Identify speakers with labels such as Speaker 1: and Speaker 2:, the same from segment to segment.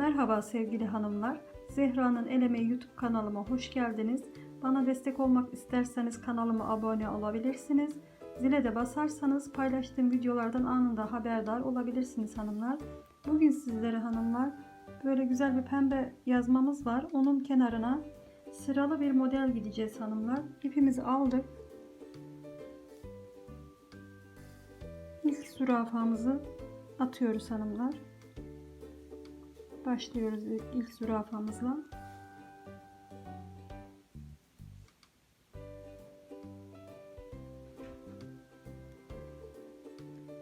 Speaker 1: Merhaba sevgili hanımlar. Zehra'nın El Emeği YouTube kanalıma hoş geldiniz. Bana destek olmak isterseniz kanalıma abone olabilirsiniz. Zile de basarsanız paylaştığım videolardan anında haberdar olabilirsiniz hanımlar. Bugün sizlere hanımlar böyle güzel bir pembe yazmamız var. Onun kenarına sıralı bir model gideceğiz hanımlar. İpimizi aldık. İlk zürafamızı atıyoruz hanımlar. Başlıyoruz ilk, ilk zürafamızla.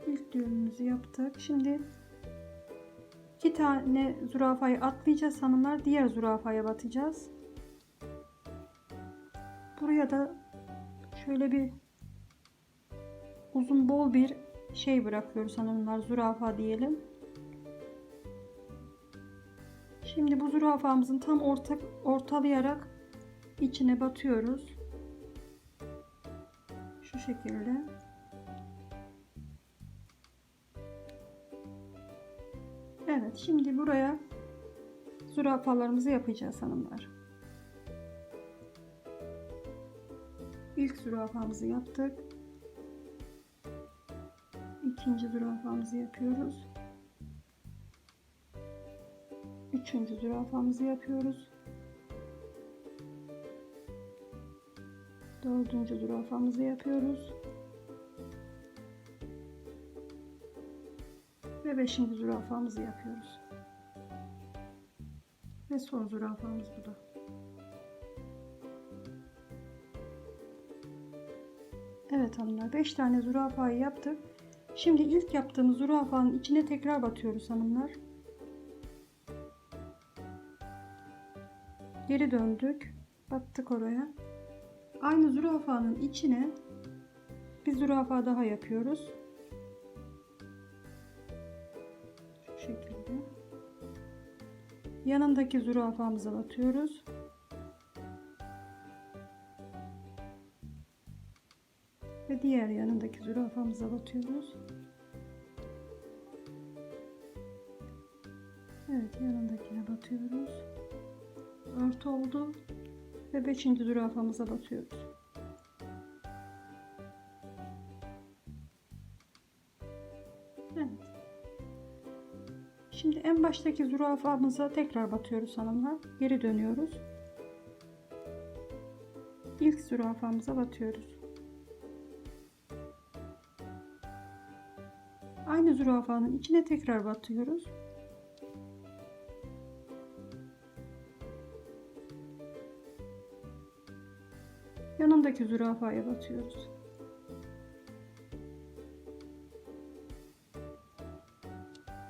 Speaker 1: İlk düğümümüzü yaptık. Şimdi iki tane zürafayı atlayacağız hanımlar. Diğer zürafaya batacağız. Buraya da şöyle bir uzun bol bir şey bırakıyoruz hanımlar. Zürafa diyelim. Şimdi bu zürafamızın tam orta, ortalayarak içine batıyoruz. Şu şekilde. Evet şimdi buraya zürafalarımızı yapacağız hanımlar. İlk zürafamızı yaptık. İkinci zürafamızı yapıyoruz. Üçüncü zürafamızı yapıyoruz. Dördüncü zürafamızı yapıyoruz. Ve beşinci zürafamızı yapıyoruz. Ve son zürafamız bu da. Evet hanımlar 5 tane zürafayı yaptık. Şimdi ilk yaptığımız zürafanın içine tekrar batıyoruz hanımlar. Geri döndük. Battık oraya. Aynı zürafanın içine bir zürafa daha yapıyoruz. Şu şekilde. Yanındaki zürafamıza batıyoruz. Ve diğer yanındaki zürafamıza batıyoruz. Evet yanındakine batıyoruz. Örtü oldu. Ve 5. zürafamıza batıyoruz. Şimdi en baştaki zürafamıza tekrar batıyoruz hanımlar. Geri dönüyoruz. İlk zürafamıza batıyoruz. Aynı zürafanın içine tekrar batıyoruz. Yanındaki zürafaya batıyoruz.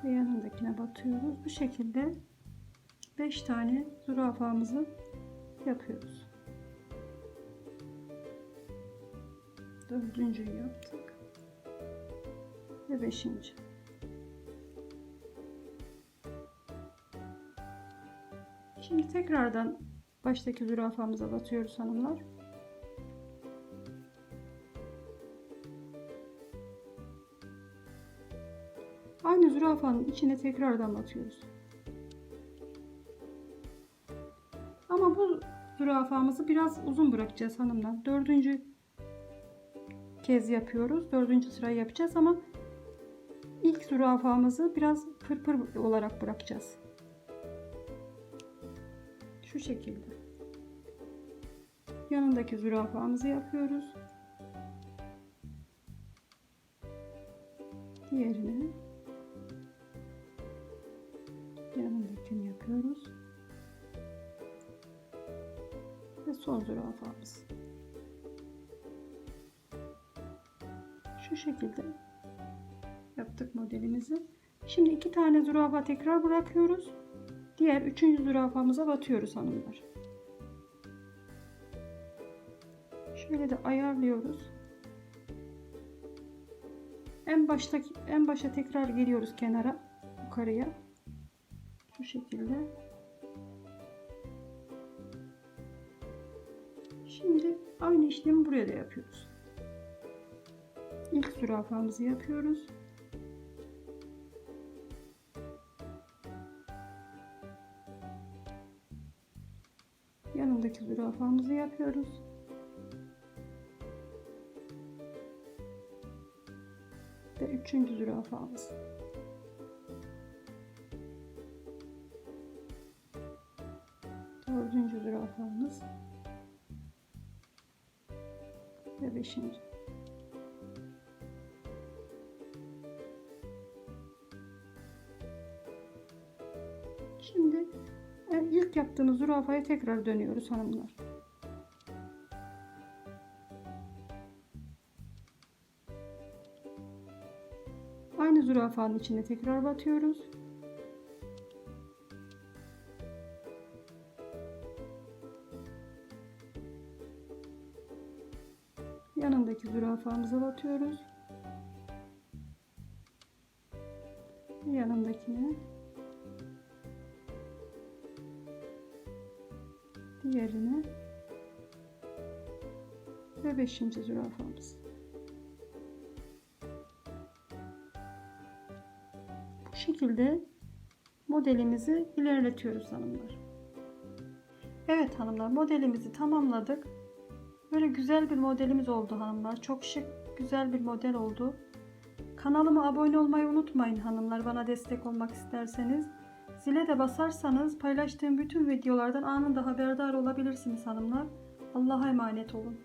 Speaker 1: Ve yanındakine batıyoruz. Bu şekilde 5 tane zürafamızı yapıyoruz. Dördüncüyü yaptık. Ve beşinci. Şimdi tekrardan baştaki zürafamıza batıyoruz hanımlar. Zürafanın içine tekrardan batıyoruz. Ama bu zürafamızı biraz uzun bırakacağız hanımlar. Dördüncü kez yapıyoruz. Dördüncü sırayı yapacağız ama ilk zürafamızı biraz pırpır olarak bırakacağız. Şu şekilde. Yanındaki zürafamızı yapıyoruz. Diğerini yapıyoruz. Ve son zürafamız. Şu şekilde yaptık modelimizi. Şimdi iki tane zürafa tekrar bırakıyoruz. Diğer üçüncü zürafamıza batıyoruz hanımlar. Şöyle de ayarlıyoruz. En baştaki en başa tekrar geliyoruz kenara yukarıya şu şekilde. Şimdi aynı işlemi buraya da yapıyoruz. İlk zürafamızı yapıyoruz. Yanındaki zürafamızı yapıyoruz. Ve üçüncü zürafamız. Zürafamız. Ve beşinci. Şimdi e, ilk yaptığımız zürafaya tekrar dönüyoruz hanımlar. Aynı zürafanın içine tekrar batıyoruz. Yanındaki zürafamıza batıyoruz. Yanındakine diğerine ve beşinci zürafamız. Bu şekilde modelimizi ilerletiyoruz hanımlar. Evet hanımlar modelimizi tamamladık. Böyle güzel bir modelimiz oldu hanımlar. Çok şık, güzel bir model oldu. Kanalıma abone olmayı unutmayın hanımlar bana destek olmak isterseniz. Zile de basarsanız paylaştığım bütün videolardan anında haberdar olabilirsiniz hanımlar. Allah'a emanet olun.